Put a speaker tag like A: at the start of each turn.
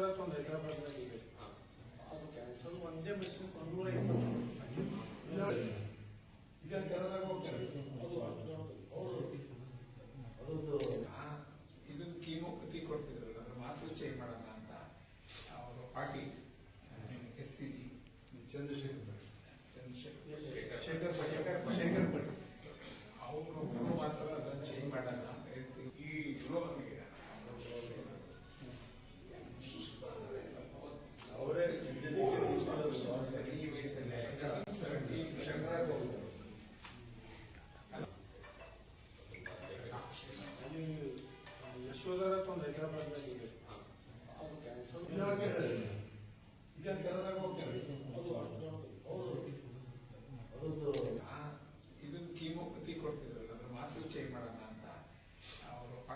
A: ಯಶೋಧರ ಒಂದು ಹೈದರಾಬಾದ್ನಲ್ಲಿ ಇದೆ ಅದು ಕ್ಯಾನ್ಸಲ್ ಒಂದೇ ಮೆಷಿನ್ ಒಂದೂರ ಇಪ್ಪತ್ತು
B: ಇದನ್ನ ಕೆಳದಾಗ ಹೋಗ್ತಾರೆ.
A: ಅದು
B: ಹೌದು.
C: ಇದನ್ನ ಕೀಮೋಪತಿ ಕೊಡ್ತಿದ್ರಲ್ಲ ಮಾತು ಚೇಂಜ್ ಮಾಡೋಣ
A: ಅಲ್ಲಿ ಯಶೋಧರ ಒಂದು ಹೈದರಾಬಾದ್ನಾಗ ಇದೆ